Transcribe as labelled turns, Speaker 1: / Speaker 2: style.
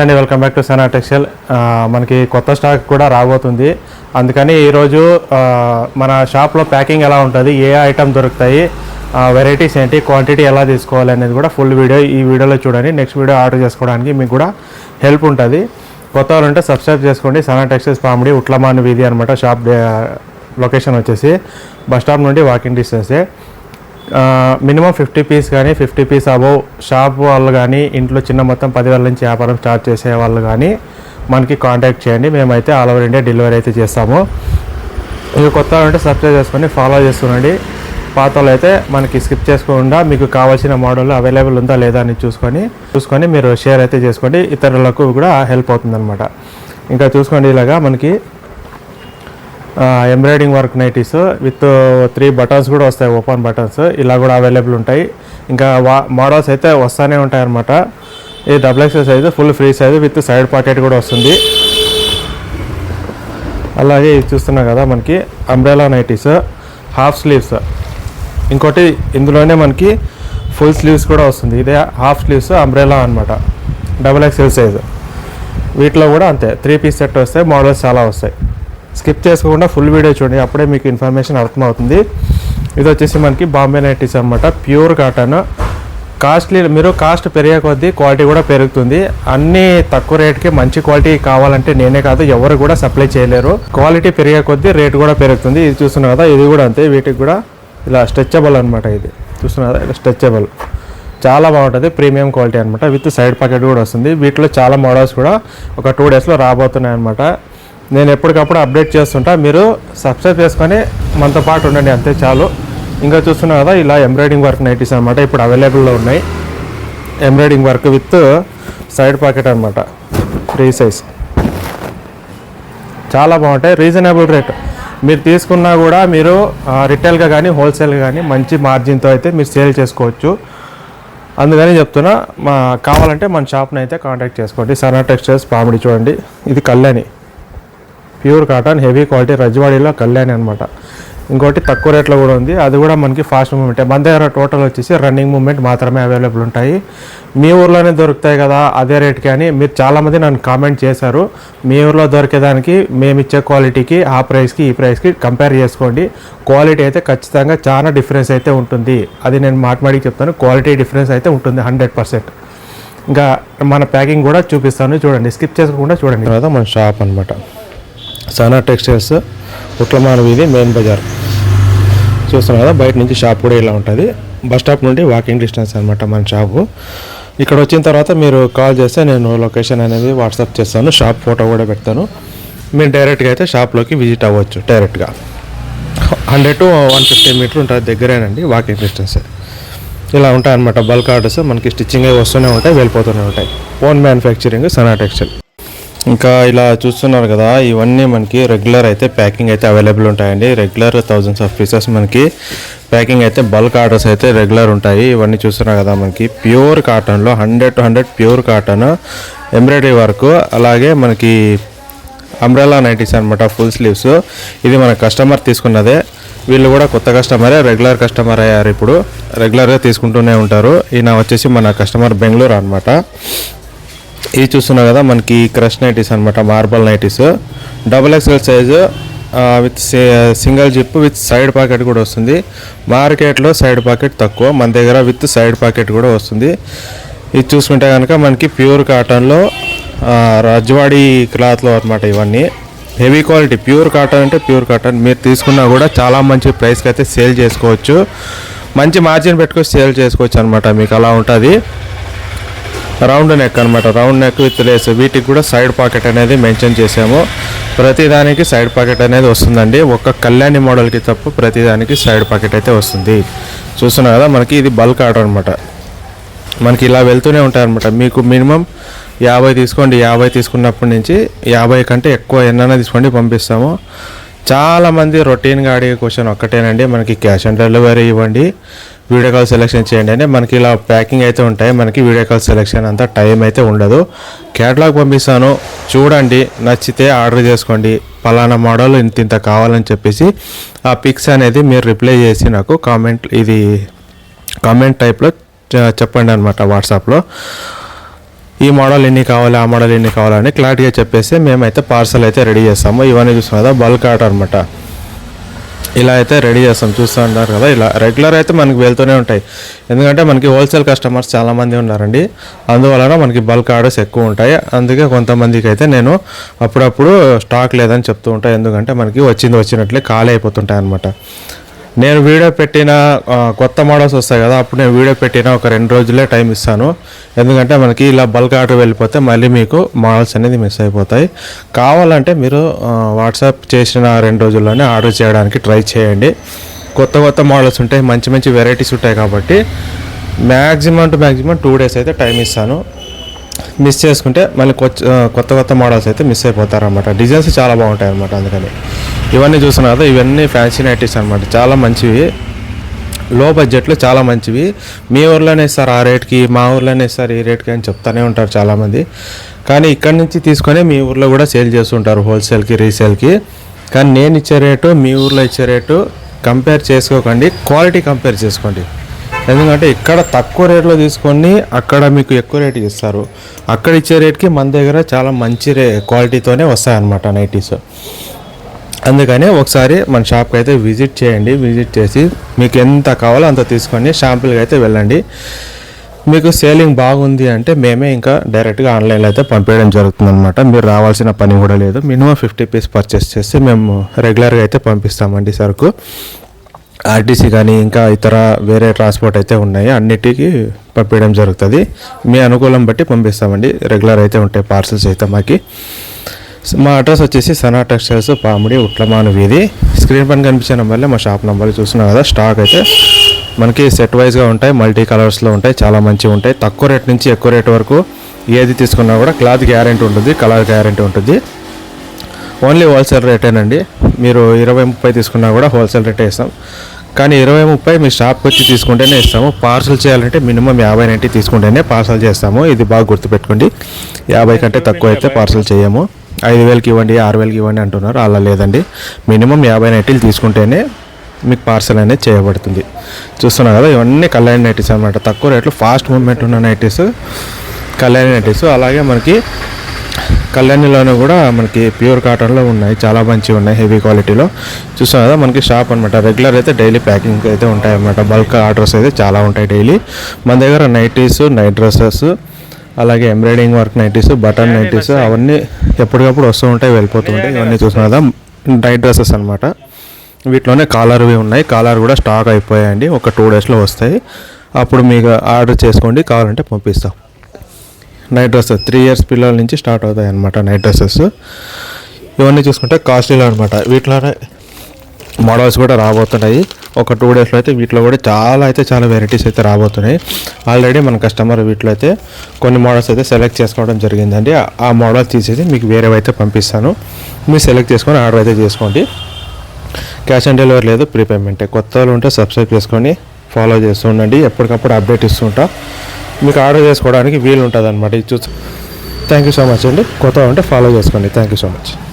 Speaker 1: అండి welcome back to Sana textile మనకి కొత్త స్టాక్ కూడా రాబోతుంది. అందుకని ఈరోజు uh, మన షాప్లో ప్యాకింగ్ ఎలా ఉంటుంది ఏ ఐటమ్ దొరుకుతాయి uh, వెరైటీస్ ఏంటి క్వాంటిటీ ఎలా తీసుకోవాలి అనేది కూడా ఫుల్ వీడియో ఈ వీడియోలో చూడండి. నెక్స్ట్ వీడియో ఆర్డర్ చేసుకోవడానికి మీకు కూడా హెల్ప్ ఉంటుంది. కొత్త వాళ్ళు ఉంటే సబ్స్క్రైబ్ చేసుకోండి. సనా టెక్స్టైల్స్ పామిడి ఉట్లమాన్ వీధి అనమాట షాప్ లొకేషన్ వచ్చేసి. బస్ స్టాప్ నుండి వాకింగ్ డిస్టెన్సే మినిమం ఫిఫ్టీ పీస్ కానీ ఫిఫ్టీ పీస్ అబోవ్ షాప్ వాళ్ళు కానీ ఇంట్లో చిన్న మొత్తం పదివేల నుంచి వ్యాపారం స్టార్ట్ చేసే వాళ్ళు కానీ మనకి కాంటాక్ట్ చేయండి. మేమైతే ఆల్ ఓవర్ ఇండియా డెలివరీ అయితే చేస్తాము. ఇక కొత్త ఉంటే సబ్స్క్రైబ్ చేసుకొని ఫాలో చేస్తుండండి పాత అయితే మనకి స్కిప్ చేసుకోకుండా మీకు కావాల్సిన మోడల్ అవైలబుల్ ఉందా లేదా అని చూసుకొని చూసుకొని మీరు షేర్ అయితే చేసుకోండి. ఇతరులకు కూడా హెల్ప్ అవుతుంది ఇంకా చూసుకోండి ఇలాగా మనకి embroidering work nighties with three buttons కూడా వస్తాయి ఓపెన్ బటన్స్ ఇలా కూడా అవైలబుల్ ఉంటాయి. ఇంకా వా మోడల్స్ అయితే వస్తూనే ఉంటాయి అనమాట ఇది double XL size full free size with side pocket కూడా వస్తుంది. అలాగే ఇది చూస్తున్నాం కదా మనకి అంబ్రెలా నైటీస్ హాఫ్ స్లీవ్స్ ఇంకోటి ఇందులోనే మనకి ఫుల్ స్లీవ్స్ కూడా వస్తుంది. ఇదే హాఫ్ స్లీవ్స్ అంబ్రెలా అనమాట డబుల్ ఎక్స్ఎల్ సైజు వీటిలో కూడా అంతే త్రీ పీస్ సెట్ వస్తాయి మోడల్స్ చాలా వస్తాయి. స్కిప్ చేసుకోకుండా ఫుల్ వీడియో చూడండి. అప్పుడే మీకు ఇన్ఫర్మేషన్ అర్థమవుతుంది ఇది వచ్చేసి మనకి బాంబే నైటీస్ అనమాట ప్యూర్ కాటన్. కాస్ట్లీ మీరు కాస్ట్ పెరిగే కొద్దీ క్వాలిటీ కూడా పెరుగుతుంది. అన్ని తక్కువ రేట్కి మంచి క్వాలిటీ కావాలంటే నేనే కాదు ఎవరు కూడా సప్లై చేయలేరు. క్వాలిటీ పెరిగే కొద్దీ రేట్ కూడా పెరుగుతుంది. ఇది చూస్తున్నారు కదా ఇది కూడా అంతే. వీటికి కూడా ఇలా స్ట్రెచబుల్ అనమాట ఇది. చూస్తున్నారు కదా ఇలా స్ట్రెచబుల్ చాలా బాగుంటుంది. ప్రీమియం క్వాలిటీ అనమాట విత్ సైడ్ పాకెట్ కూడా వస్తుంది. వీటిలో చాలా మోడల్స్ కూడా ఒక టూ డేస్లో రాబోతున్నాయి అనమాట నేను ఎప్పటికప్పుడు అప్డేట్ చేస్తుంటా. మీరు సబ్స్క్రైబ్ చేసుకొని మనతో పాటు ఉండండి అంతే చాలు. ఇంకా చూస్తున్నా కదా ఇలా ఎంబ్రాయిడింగ్ వర్క్ నైటీస్ అనమాట ఇప్పుడు అవైలబుల్లో ఉన్నాయి. Embroidering work with side pocket అనమాట ఫ్రీ సైజ్. చాలా బాగుంటాయి. Reasonable rate. మీరు తీసుకున్నా కూడా మీరు రిటైల్గా కానీ హోల్సేల్గా కానీ మంచి మార్జిన్తో అయితే మీరు సేల్ చేసుకోవచ్చు. అందుకని చెప్తున్నా మా కావాలంటే మన షాప్ని అయితే కాంటాక్ట్ చేసుకోండి. సనా టెక్స్టైల్స్ పామిడి చూడండి. ఇది Kalyani. Pure cotton heavy quality రజవాడీలో Kalyani అనమాట ఇంకోటి తక్కువ రేట్లో కూడా ఉంది. అది కూడా మనకి ఫాస్ట్ మూమెంట్ మన దగ్గర టోటల్ వచ్చేసి రన్నింగ్ మూమెంట్ మాత్రమే అవైలబుల్ ఉంటాయి. మీ ఊర్లోనే దొరుకుతాయి కదా అదే రేట్కి అని మీరు చాలామంది నన్ను కామెంట్ చేశారు. మీ ఊర్లో దొరికేదానికి మేము ఇచ్చే క్వాలిటీకి ఆ ప్రైస్కి ఈ ప్రైస్కి కంపేర్ చేసుకోండి. క్వాలిటీ అయితే ఖచ్చితంగా చాలా డిఫరెన్స్ అయితే ఉంటుంది. అది నేను మాట్లాడి చెప్తాను. క్వాలిటీ డిఫరెన్స్ అయితే ఉంటుంది హండ్రెడ్ పర్సెంట్ ఇంకా మన ప్యాకింగ్ కూడా చూపిస్తాను. చూడండి స్కిప్ చేసుకోకుండా చూడండి. తర్వాత మన షాప్ అనమాట సానా టెక్స్టైల్స్ ఉట్లమాన వీధి మెయిన్ బజార్. చూస్తున్నాం కదా బయట నుంచి షాప్ కూడా ఇలా ఉంటుంది. బస్ స్టాప్ నుండి వాకింగ్ డిస్టెన్స్ అనమాట మన షాపు ఇక్కడ వచ్చిన తర్వాత మీరు కాల్ చేస్తే నేను లొకేషన్ అనేది వాట్సాప్ చేస్తాను షాప్ ఫోటో కూడా పెడతాను. మీరు డైరెక్ట్గా అయితే షాప్లోకి విజిట్ అవ్వచ్చు డైరెక్ట్గా hundred to one fifty meter ఉంటుంది దగ్గరేనండి వాకింగ్ డిస్టెన్స్ ఇలా ఉంటాయి అనమాట బల్క్ ఆర్డర్స్ మనకి స్టిచ్చింగ్ అవి వస్తూనే ఉంటాయి వెళ్ళిపోతూనే ఉంటాయి. Own manufacturing Sana textile. ఇంకా ఇలా చూస్తున్నారు కదా ఇవన్నీ మనకి రెగ్యులర్ అయితే ప్యాకింగ్ అయితే అవైలబుల్ ఉంటాయండి. రెగ్యులర్ థౌజండ్స్ ఆఫ్ పీసెస్ మనకి ప్యాకింగ్ అయితే బల్క్ ఆర్డర్స్ అయితే రెగ్యులర్ ఉంటాయి. ఇవన్నీ చూస్తున్నారు కదా మనకి. ప్యూర్ కాటన్లో hundred to hundred pure cotton embroidery work అలాగే మనకి అంబ్రెలా నైటీస్ అనమాట ఫుల్ స్లీవ్స్ ఇది మన కస్టమర్ తీసుకున్నదే. వీళ్ళు కూడా కొత్త కస్టమరే రెగ్యులర్ కస్టమర్ అయ్యారు ఇప్పుడు. రెగ్యులర్గా తీసుకుంటూనే ఉంటారు. ఈయన వచ్చేసి మన కస్టమర్ బెంగళూరు అనమాట ఇది చూస్తున్నాం కదా మనకి క్రష్ నైటీస్ అనమాట marble nighties. Double XL size with single zip with side pocket కూడా వస్తుంది. మార్కెట్లో సైడ్ పాకెట్ తక్కువ మన దగ్గర విత్ సైడ్ పాకెట్ కూడా వస్తుంది. ఇది చూసుకుంటే కనుక మనకి ప్యూర్ కాటన్లో రజ్వాడి క్లాత్లో అనమాట ఇవన్నీ. హెవీ క్వాలిటీ ప్యూర్ కాటన్ అంటే ప్యూర్ కాటన్ మీరు తీసుకున్నా కూడా చాలా మంచి ప్రైస్కి అయితే సేల్ చేసుకోవచ్చు. మంచి మార్జిన్ పెట్టుకొని సేల్ చేసుకోవచ్చు అనమాట మీకు అలా ఉంటుంది. రౌండ్ నెక్ అనమాట రౌండ్ నెక్ విత్ లేస్. వీటికి కూడా సైడ్ పాకెట్ అనేది మెన్షన్ చేసాము ప్రతిదానికి సైడ్ పాకెట్ అనేది వస్తుందండి. ఒక్క కళ్యాణి మోడల్కి తప్ప ప్రతిదానికి సైడ్ పాకెట్ అయితే వస్తుంది. చూస్తున్నా కదా మనకి ఇది బల్క్ ఆర్డర్ అనమాట మనకి ఇలా వెళ్తూనే ఉంటాయి అనమాట మీకు మినిమం యాభై తీసుకోండి. యాభై తీసుకున్నప్పటి నుంచి యాభై కంటే ఎక్కువ ఎన్నైనా తీసుకోండి పంపిస్తాము. చాలామంది రొటీన్గా అడిగే క్వశ్చన్ ఒక్కటేనండి. మనకి క్యాష్ ఆన్ డెలివరీ ఇవ్వండి. వీడియో కాల్ సెలెక్షన్ చేయండి అంటే మనకి ఇలా ప్యాకింగ్ అయితే ఉంటాయి. మనకి వీడియో కాల్ సెలెక్షన్ అంతా టైం అయితే ఉండదు. క్యాటలాగ్ పంపిస్తాను. చూడండి నచ్చితే ఆర్డర్ చేసుకోండి. పలానా మోడల్ ఇంత ఇంత కావాలని చెప్పేసి ఆ పిక్స్ అనేది మీరు రిప్లై చేసి నాకు కామెంట్ ఇది కామెంట్ టైప్లో చెప్పండి అనమాట వాట్సాప్లో. ఈ మోడల్ ఎన్ని కావాలి ఆ మోడల్ ఎన్ని కావాలని క్లారిటీగా చెప్పేసి మేమైతే పార్సల్ అయితే రెడీ చేస్తాము. ఇవన్నీ చూస్తున్నాం కదా బల్క్ ఆర్డర్ అనమాట ఇలా అయితే రెడీ చేస్తాం చూస్తూ ఉంటారు కదా. ఇలా రెగ్యులర్ అయితే మనకి వెళ్తూనే ఉంటాయి. ఎందుకంటే మనకి హోల్సేల్ కస్టమర్స్ చాలామంది ఉన్నారండి. అందువలన మనకి బల్క్ ఆర్డర్స్ ఎక్కువ ఉంటాయి. అందుకే కొంతమందికి అయితే నేను అప్పుడప్పుడు స్టాక్ లేదని చెప్తూ ఉంటాను ఎందుకంటే మనకి వచ్చింది వచ్చినట్లే ఖాళీ అయిపోతుంటాయి అనమాట నేను వీడియో పెట్టిన కొత్త మోడల్స్ వస్తాయి కదా అప్పుడు నేను వీడియో పెట్టిన ఒక రెండు రోజులే టైం ఇస్తాను. ఎందుకంటే మనకి ఇలా బల్క్ ఆర్డర్ వెళ్ళిపోతే మళ్ళీ మీకు మోడల్స్ అనేది మిస్ అయిపోతాయి. కావాలంటే మీరు వాట్సాప్ చేసిన రెండు రోజుల్లోనే ఆర్డర్ చేయడానికి ట్రై చేయండి. కొత్త కొత్త మోడల్స్ ఉంటాయి మంచి మంచి వెరైటీస్ ఉంటాయి కాబట్టి maximum to maximum two days అయితే టైం ఇస్తాను. మిస్ చేసుకుంటే మళ్ళీ కొత్త కొత్త కొత్త మోడల్స్ అయితే మిస్ అయిపోతారు అనమాట డిజైన్స్ చాలా బాగుంటాయి అనమాట అందుకని. ఇవన్నీ చూస్తున్నారు కదా ఇవన్నీ ఫ్యాన్సీ నైటీస్ అనమాట చాలా మంచివి. లో బడ్జెట్లో చాలా మంచివి. మీ ఊర్లోనే ఇస్తారు ఆ రేట్కి మా ఊర్లోనే ఇస్తారు ఈ రేట్కి అని చెప్తానే ఉంటారు చాలామంది. కానీ ఇక్కడి నుంచి తీసుకొని మీ ఊర్లో కూడా సేల్ చేస్తుంటారు హోల్సేల్కి రీసేల్కి. కానీ నేను ఇచ్చే రేటు మీ ఊర్లో ఇచ్చే రేటు కంపేర్ చేసుకోకండి. క్వాలిటీ కంపేర్ చేసుకోండి. ఎందుకంటే ఇక్కడ తక్కువ రేట్లో తీసుకొని అక్కడ మీకు ఎక్కువ రేట్ ఇస్తారు. అక్కడ ఇచ్చే రేట్కి మన దగ్గర చాలా మంచి రే క్వాలిటీతోనే వస్తాయన్నమాట నైటీస్. అందుకని ఒకసారి మన షాప్కి అయితే విజిట్ చేయండి విజిట్ చేసి మీకు ఎంత కావాలో అంత తీసుకొని షాంపుల్కి అయితే వెళ్ళండి. మీకు సేలింగ్ బాగుంది అంటే మేమే ఇంకా డైరెక్ట్గా ఆన్లైన్లో అయితే పంపించడం జరుగుతుంది అనమాట మీరు రావాల్సిన పని కూడా లేదు. మినిమం ఫిఫ్టీ పీస్ పర్చేస్ చేస్తే మేము రెగ్యులర్గా అయితే పంపిస్తామండి సరుకు. ఆర్టీసీ కానీ ఇంకా ఇతర వేరే ట్రాన్స్పోర్ట్ అయితే ఉన్నాయి. అన్నిటికీ పంపించడం జరుగుతుంది. మీ అనుకూలం బట్టి పంపిస్తామండి. రెగ్యులర్ అయితే ఉంటాయి పార్సల్స్ అయితే మాకు. మా అడ్రస్ వచ్చేసి సనా టెక్స్టైల్స్ పామిడి ఉట్లమాను వీధి. స్క్రీన్ పైన కనిపించే నెంబర్లే మా షాప్ నెంబర్ చూస్తున్నాం కదా. స్టాక్ అయితే మనకి సెట్ వైజ్గా ఉంటాయి మల్టీ కలర్స్లో ఉంటాయి చాలా మంచిగా ఉంటాయి. తక్కువ రేట్ నుంచి ఎక్కువ రేట్ వరకు ఏది తీసుకున్నా కూడా క్లాత్ గ్యారెంటీ ఉంటుంది కలర్ గ్యారెంటీ ఉంటుంది. ఓన్లీ హోల్సేల్ రేటేనండి. మీరు ఇరవై ముప్పై తీసుకున్నా కూడా హోల్సేల్ రేటే ఇస్తాం. కానీ ఇరవై ముప్పై మీ షాప్కి వచ్చి తీసుకుంటేనే ఇస్తాము. పార్సల్ చేయాలంటే మినిమం యాభై నైంటీ తీసుకుంటేనే పార్సల్ చేస్తాము. ఇది బాగా గుర్తుపెట్టుకోండి. యాభై కంటే తక్కువ అయితే పార్సల్ చేయము. ఐదు వేలకి ఇవ్వండి ఆరు వేలకి ఇవ్వండి అంటున్నారు. అలా లేదండి. మినిమం యాభై నైటీలు తీసుకుంటేనే మీకు పార్సల్ అనేది చేయబడుతుంది. చూస్తున్నారు కదా ఇవన్నీ కళ్యాణ్ నైటీస్ అనమాట తక్కువ రేట్లు ఫాస్ట్ మూమెంట్ ఉన్న నైటీస్ కళ్యాణి నైటీస్. అలాగే మనకి కళ్యాణిలోనే కూడా మనకి ప్యూర్ కాటన్లో ఉన్నాయి. చాలా మంచివి ఉన్నాయి హెవీ క్వాలిటీలో. చూసాం కదా మనకి షాప్ అనమాట రెగ్యులర్ అయితే డైలీ ప్యాకింగ్ అయితే ఉంటాయి అన్నమాట బల్క్ ఆర్డర్స్ అయితే చాలా ఉంటాయి డైలీ. మన దగ్గర నైటీస్ నైట్ డ్రెస్సెస్ అలాగే embroidering work nighties button nighties అవన్నీ ఎప్పటికప్పుడు వస్తూ ఉంటాయి వెళ్ళిపోతూ ఉంటాయి ఇవన్నీ చూసాం కదా. నైట్ డ్రెస్సెస్ అనమాట వీటిలోనే కాలర్వి ఉన్నాయి. కాలర్ కూడా స్టాక్ అయిపోయాయండి. ఒక టూ డేస్లో వస్తాయి. అప్పుడు మీకు ఆర్డర్ చేసుకోండి. కావాలంటే పంపిస్తాం. నైట్ డ్రెస్సెస్ త్రీ ఇయర్స్ పిల్లల నుంచి స్టార్ట్ అవుతాయి అనమాట నైట్ డ్రెస్సెస్ ఇవన్నీ చూసుకుంటే కాస్ట్లీలో అనమాట వీటిలోనే మోడల్స్ కూడా రాబోతున్నాయి. ఒక టూ డేస్లో అయితే వీటిలో కూడా చాలా అయితే చాలా వెరైటీస్ అయితే రాబోతున్నాయి. ఆల్రెడీ మన కస్టమర్ వీటిలో అయితే కొన్ని మోడల్స్ అయితే సెలెక్ట్ చేసుకోవడం జరిగిందండి. ఆ- ఆ మోడల్ తీసేసి మీకు వేరేవి అయితే పంపిస్తాను. మీరు సెలెక్ట్ చేసుకొని ఆర్డర్ అయితే చేసుకోండి. క్యాష్ ఆన్ డెలివరీ లేదు ప్రీపేమెంటే కొత్త వాళ్ళు ఉంటే సబ్స్క్రైబ్ చేసుకొని ఫాలో చేస్తూ ఉండండి. ఎప్పటికప్పుడు అప్డేట్ ఇస్తుంటా మీకు ఆర్డర్ చేసుకోవడానికి వీలు ఉంటుంది అనమాట ఇది చూసి థ్యాంక్ యూ సో మచ్ అండి. కొత్త ఉంటే ఫాలో చేసుకోండి. Thank you so much